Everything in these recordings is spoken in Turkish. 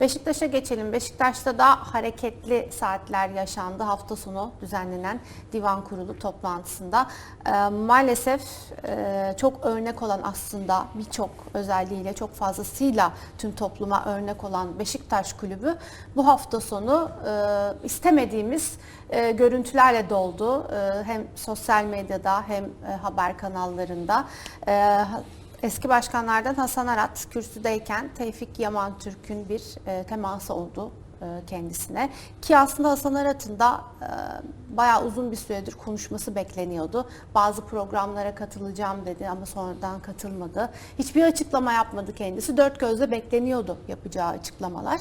Beşiktaş'a geçelim. Beşiktaş'ta da hareketli saatler yaşandı. Hafta sonu düzenlenen divan kurulu toplantısında. Ee, maalesef e, çok örnek olan aslında birçok özelliğiyle çok fazlasıyla tüm topluma örnek olan Beşiktaş Kulübü bu hafta sonu e, istemediğimiz e, görüntülerle doldu. E, hem sosyal medyada hem e, haber kanallarında. E, Eski başkanlardan Hasan Arat kürsüdeyken Tevfik Yaman Türk'ün bir e, teması oldu kendisine. Ki aslında Hasan Arat'ın da e, bayağı uzun bir süredir konuşması bekleniyordu. Bazı programlara katılacağım dedi ama sonradan katılmadı. Hiçbir açıklama yapmadı kendisi. Dört gözle bekleniyordu yapacağı açıklamalar.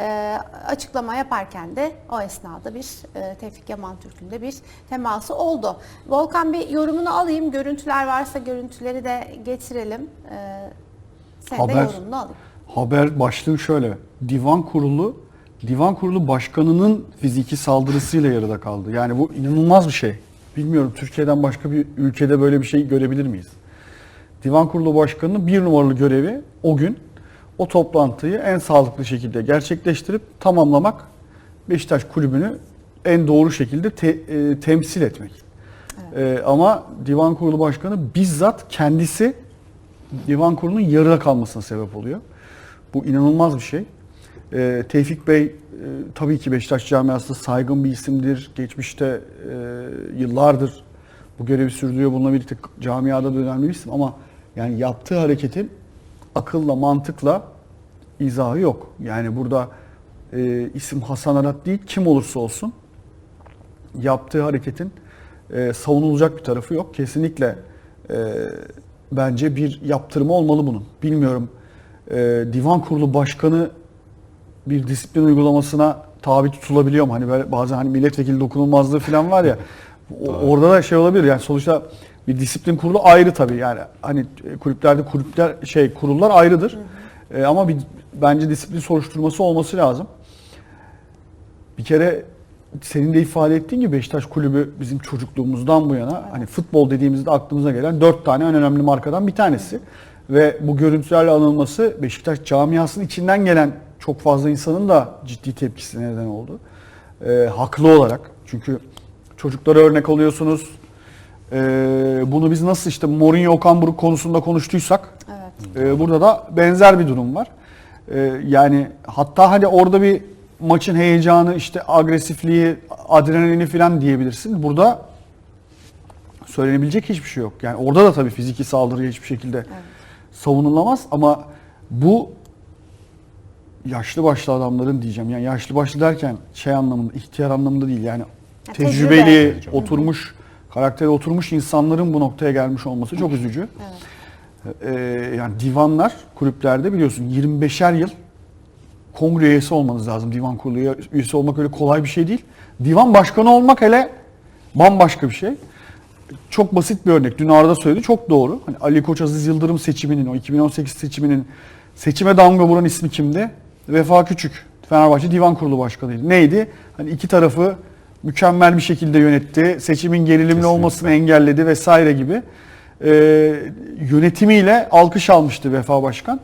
E, açıklama yaparken de o esnada bir e, Tevfik Yaman Türk'ün de bir teması oldu. Volkan bir yorumunu alayım. Görüntüler varsa görüntüleri de getirelim. E, sen de Haber. yorumunu alayım. Haber başlığı şöyle. Divan kurulu Divan kurulu başkanının fiziki saldırısıyla yarıda kaldı. Yani bu inanılmaz bir şey. Bilmiyorum Türkiye'den başka bir ülkede böyle bir şey görebilir miyiz? Divan kurulu başkanının bir numaralı görevi o gün o toplantıyı en sağlıklı şekilde gerçekleştirip tamamlamak Beşiktaş kulübünü en doğru şekilde te- e, temsil etmek. E, ama divan kurulu başkanı bizzat kendisi divan kurulunun yarıda kalmasına sebep oluyor. Bu inanılmaz bir şey. Ee, Tevfik Bey e, tabii ki Beşiktaş camiasında saygın bir isimdir. Geçmişte e, yıllardır bu görevi sürdürüyor. Bununla birlikte camiada da önemli bir isim ama yani yaptığı hareketin akılla, mantıkla izahı yok. Yani burada e, isim Hasan Arat değil, kim olursa olsun yaptığı hareketin e, savunulacak bir tarafı yok. Kesinlikle e, bence bir yaptırımı olmalı bunun. Bilmiyorum e, divan kurulu başkanı bir disiplin uygulamasına tabi tutulabiliyor mu? Hani böyle bazen hani milletvekili dokunulmazlığı falan var ya. o- orada da şey olabilir yani sonuçta bir disiplin kurulu ayrı tabii yani hani kulüplerde kulüpler şey kurullar ayrıdır. E, ama bir bence disiplin soruşturması olması lazım. Bir kere senin de ifade ettiğin gibi Beşiktaş kulübü bizim çocukluğumuzdan bu yana hani futbol dediğimizde aklımıza gelen dört tane en önemli markadan bir tanesi. Ve bu görüntülerle anılması Beşiktaş camiasının içinden gelen çok fazla insanın da ciddi tepkisine neden oldu. Ee, haklı olarak. Çünkü çocuklara örnek oluyorsunuz. Ee, bunu biz nasıl işte Mourinho Okan Buruk konusunda konuştuysak Evet. ee, burada da benzer bir durum var. Ee, yani hatta hani orada bir maçın heyecanı, işte agresifliği, adrenalini falan diyebilirsin. Burada söylenebilecek hiçbir şey yok. Yani orada da tabii fiziki saldırı hiçbir şekilde savunulamaz ama bu yaşlı başlı adamların diyeceğim. Yani yaşlı başlı derken şey anlamında, ihtiyar anlamında değil. Yani Ya tecrübeli, tecrübe. oturmuş, karakteri oturmuş insanların bu noktaya gelmiş olması çok üzücü. Ee, yani divanlar kulüplerde biliyorsun 25'er yıl kongre üyesi olmanız lazım. Divan kurulu üyesi olmak öyle kolay bir şey değil. Divan başkanı olmak hele bambaşka bir şey. Çok basit bir örnek. Dün Arda söyledi. Çok doğru. Hani Ali Koç Aziz Yıldırım seçiminin, o 2018 seçiminin seçime damga vuran ismi kimdi? Vefa Küçük. Fenerbahçe Divan Kurulu Başkanıydı. Neydi? Hani iki tarafı mükemmel bir şekilde yönetti. Seçimin gerilimli Kesinlikle. olmasını engelledi vesaire gibi. Ee, yönetimiyle alkış almıştı Vefa Başkan.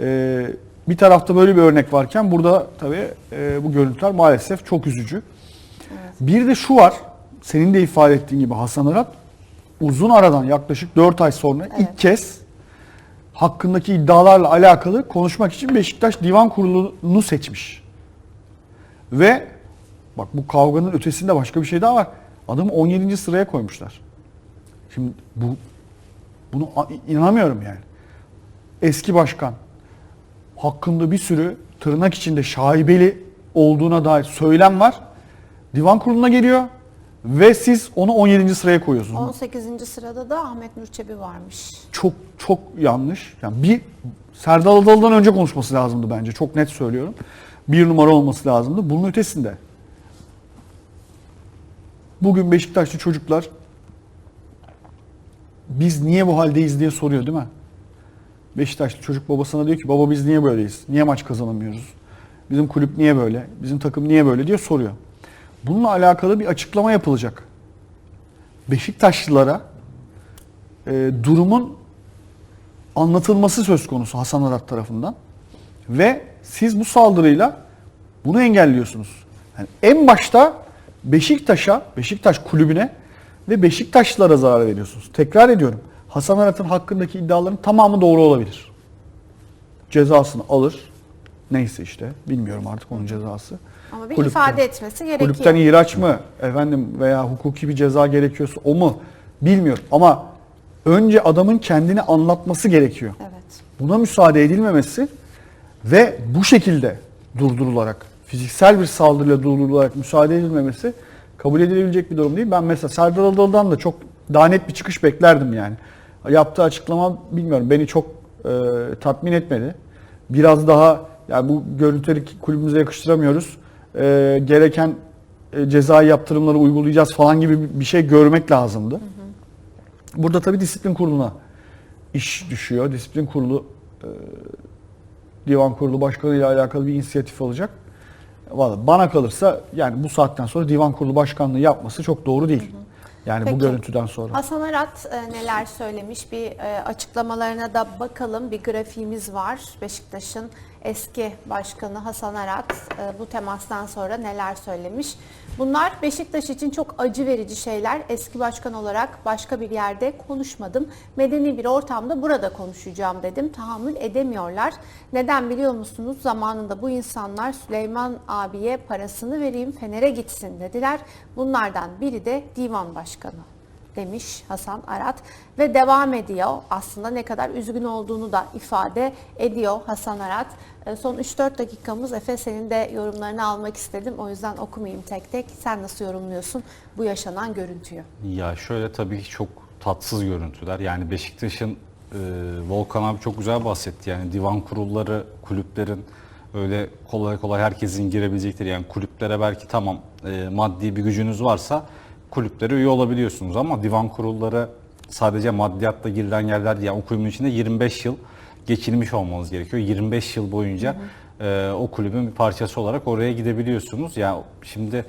Ee, bir tarafta böyle bir örnek varken burada tabii e, bu görüntüler maalesef çok üzücü. Bir de şu var, senin de ifade ettiğin gibi Hasan Arat uzun aradan yaklaşık 4 ay sonra Evet. ilk kez hakkındaki iddialarla alakalı konuşmak için Beşiktaş Divan Kurulu'nu seçmiş. Ve bak bu kavganın ötesinde başka bir şey daha var. Adamı 17. sıraya koymuşlar. Şimdi bu bunu inanamıyorum yani. Eski başkan hakkında bir sürü tırnak içinde şaibeli olduğuna dair söylem var. Divan kuruluna geliyor ve siz onu 17. sıraya koyuyorsunuz. 18. sırada da Ahmet Nur Çebi varmış. Çok çok yanlış. Yani bir Serdal Adalı'dan önce konuşması lazımdı bence. Çok net söylüyorum. Bir numara olması lazımdı. Bunun ötesinde. Bugün Beşiktaşlı çocuklar biz niye bu haldeyiz diye soruyor değil mi? Beşiktaşlı çocuk babasına diyor ki baba biz niye böyleyiz? Niye maç kazanamıyoruz? Bizim kulüp niye böyle? Bizim takım niye böyle diye soruyor. Bununla alakalı bir açıklama yapılacak. Beşiktaşlılara e, durumun anlatılması söz konusu Hasan Arat tarafından ve siz bu saldırıyla bunu engelliyorsunuz. Yani en başta Beşiktaş'a, Beşiktaş kulübüne ve Beşiktaşlılara zarar veriyorsunuz. Tekrar ediyorum. Hasan Arat'ın hakkındaki iddiaların tamamı doğru olabilir. Cezasını alır. Neyse işte bilmiyorum artık onun cezası. Ama bir Kulüpten- ifade etmesi gerekiyor. Kulüpten ihraç mı efendim veya hukuki bir ceza gerekiyorsa o mu bilmiyorum ama önce adamın kendini anlatması gerekiyor. Evet. Buna müsaade edilmemesi ve bu şekilde durdurularak fiziksel bir saldırıyla durdurularak müsaade edilmemesi kabul edilebilecek bir durum değil. Ben mesela Serdar Adalı'dan da çok daha net bir çıkış beklerdim yani. Yaptığı açıklama bilmiyorum beni çok e, tatmin etmedi. Biraz daha yani bu görüntüleri kulübümüze yakıştıramıyoruz. E, gereken e, cezai yaptırımları uygulayacağız falan gibi bir- şey görmek lazımdı. Burada tabii disiplin kuruluna iş düşüyor. Disiplin kurulu e, divan kurulu başkanı ile alakalı bir inisiyatif alacak. Valla bana kalırsa yani bu saatten sonra divan kurulu başkanlığı yapması çok doğru değil. Yani Peki. bu görüntüden sonra. Hasan Arat e, neler söylemiş bir e, açıklamalarına da bakalım. Bir grafiğimiz var. Beşiktaş'ın eski başkanı Hasan Arat e, bu temastan sonra neler söylemiş. Bunlar Beşiktaş için çok acı verici şeyler. Eski başkan olarak başka bir yerde konuşmadım. Medeni bir ortamda burada konuşacağım dedim. Tahammül edemiyorlar. Neden biliyor musunuz? Zamanında bu insanlar Süleyman abiye parasını vereyim Fener'e gitsin dediler. Bunlardan biri de divan başkanı demiş Hasan Arat ve devam ediyor. Aslında ne kadar üzgün olduğunu da ifade ediyor Hasan Arat. E, Son 3-4 dakikamız Efe senin de yorumlarını almak istedim. O yüzden okumayayım tek tek. Sen nasıl yorumluyorsun bu yaşanan görüntüyü? Ya şöyle tabii çok tatsız görüntüler. Yani Beşiktaş'ın e, Volkan abi çok güzel bahsetti. Yani divan kurulları, kulüplerin öyle kolay kolay herkesin girebilecekleri. Yani kulüplere belki tamam e, maddi bir gücünüz varsa kulüplere üye olabiliyorsunuz ama divan kurulları sadece maddiyatla girilen yerler değil. Yani o kulübün içinde 25 yıl geçirmiş olmanız gerekiyor. 25 yıl boyunca e, o kulübün bir parçası olarak oraya gidebiliyorsunuz. Yani şimdi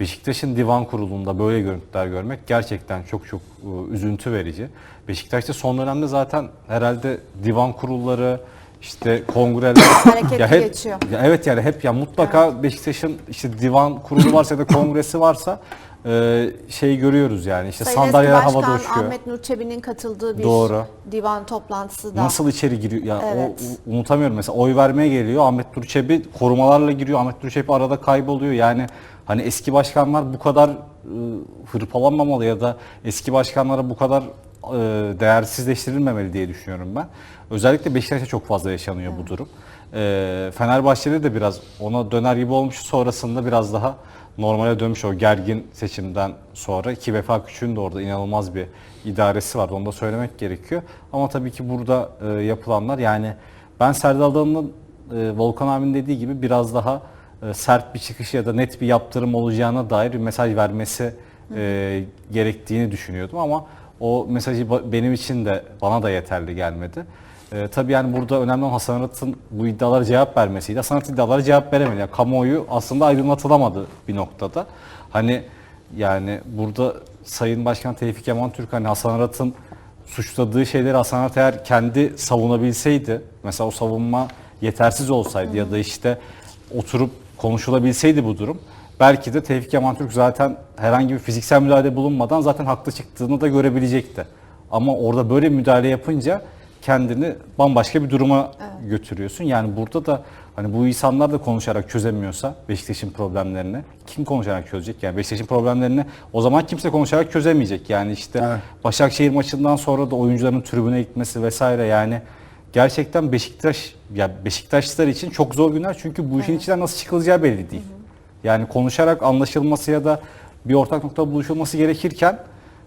Beşiktaş'ın divan kurulunda böyle görüntüler görmek gerçekten çok çok e, üzüntü verici. Beşiktaş'ta son dönemde zaten herhalde divan kurulları işte kongreler ya hep, geçiyor. ya evet yani hep ya mutlaka Beşiktaş'ın işte divan kurulu varsa ya da kongresi varsa e, şey görüyoruz yani işte Sayın Eski sandalyeler havada Başkan uçuyor. Ahmet Nur Çebi'nin katıldığı bir Doğru. divan toplantısı da. Nasıl içeri giriyor? Ya Evet. o, unutamıyorum mesela oy vermeye geliyor. Ahmet Durçebi korumalarla giriyor. Ahmet Durçebi arada kayboluyor. Yani hani eski başkanlar bu kadar e, hırpalanmamalı ya da eski başkanlara bu kadar e, değersizleştirilmemeli diye düşünüyorum ben. Özellikle Beşiktaş'ta çok fazla yaşanıyor bu durum. E, Fenerbahçe'de de biraz ona döner gibi olmuş. Sonrasında biraz daha normale dönmüş o gergin seçimden sonra ki Vefa Küçük'ün de orada inanılmaz bir idaresi var. Onu da söylemek gerekiyor. Ama tabii ki burada e, yapılanlar yani ben Serdar Adalı'nın e, Volkan abinin dediği gibi biraz daha e, sert bir çıkış ya da net bir yaptırım olacağına dair bir mesaj vermesi e, gerektiğini düşünüyordum ama o mesajı benim için de bana da yeterli gelmedi. E, tabii yani burada önemli olan Hasan Arat'ın bu iddialara cevap vermesiydi. Hasan Arat iddialara cevap veremedi. Yani kamuoyu aslında aydınlatılamadı bir noktada. Hani yani burada Sayın Başkan Tevfik Yaman Türk hani Hasan Arat'ın suçladığı şeyleri Hasan Arat eğer kendi savunabilseydi, mesela o savunma yetersiz olsaydı ya da işte oturup konuşulabilseydi bu durum, belki de Tevfik Yaman Türk zaten herhangi bir fiziksel müdahale bulunmadan zaten haklı çıktığını da görebilecekti. Ama orada böyle müdahale yapınca kendini bambaşka bir duruma götürüyorsun. Yani burada da hani bu insanlar da konuşarak çözemiyorsa Beşiktaş'ın problemlerini kim konuşarak çözecek? Yani Beşiktaş'ın problemlerini o zaman kimse konuşarak çözemeyecek. Yani işte Evet. Başakşehir maçından sonra da oyuncuların tribüne gitmesi vesaire yani gerçekten Beşiktaş ya Beşiktaşlılar için çok zor günler çünkü bu işin içinden nasıl çıkılacağı belli değil. Yani konuşarak anlaşılması ya da bir ortak nokta buluşulması gerekirken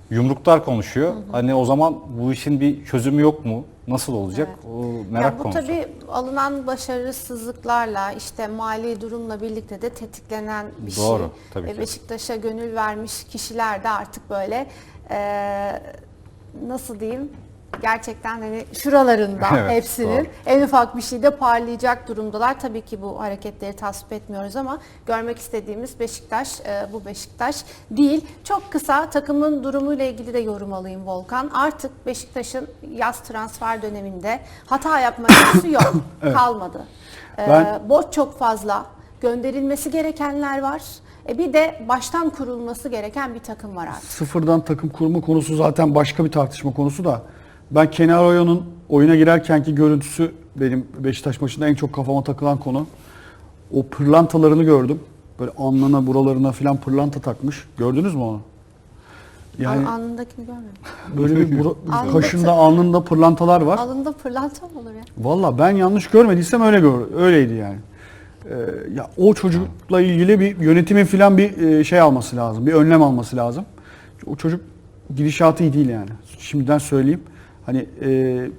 yumruklar konuşuyor. Hani o zaman bu işin bir çözümü yok mu? Nasıl olacak? O merak Ya bu konusu. tabii alınan başarısızlıklarla işte mali durumla birlikte de tetiklenen bir Doğru, şey. tabii E, ki. Beşiktaş'a gönül vermiş kişiler de artık böyle e, nasıl diyeyim gerçekten hani şuralarında Evet, hepsinin doğru. en ufak bir şeyde parlayacak durumdalar. Tabii ki bu hareketleri tasvip etmiyoruz ama görmek istediğimiz Beşiktaş e, bu Beşiktaş değil. Çok kısa takımın durumuyla ilgili de yorum alayım Volkan. Artık Beşiktaş'ın yaz transfer döneminde hata yapma lüksü yok. Kalmadı. E, Ben- borç çok fazla. Gönderilmesi gerekenler var. E bir de baştan kurulması gereken bir takım var artık. Sıfırdan takım kurma konusu zaten başka bir tartışma konusu da. Ben Kenan Oyun'un oyuna girerkenki görüntüsü benim Beşiktaş maçında en çok kafama takılan konu. O pırlantalarını gördüm. Böyle alnına buralarına falan pırlanta takmış. Gördünüz mü onu? Yani Al- Alnındakini görmedim. böyle bir bura- Alnında kaşında alnında pırlantalar var. Alında pırlanta mı olur ya? Valla ben yanlış görmediysem öyle gör, öyleydi yani. Ee, ya o çocukla ilgili bir yönetimin falan bir e, şey alması lazım, bir önlem alması lazım. O çocuk gidişatı iyi değil yani. Şimdiden söyleyeyim. Hani e,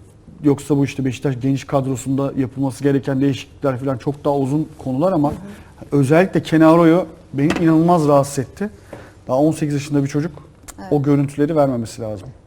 yoksa bu işte Beşiktaş geniş kadrosunda yapılması gereken değişiklikler falan çok daha uzun konular ama özellikle Kenaro'yu beni inanılmaz rahatsız etti. Daha 18 yaşında bir çocuk o görüntüleri vermemesi lazım.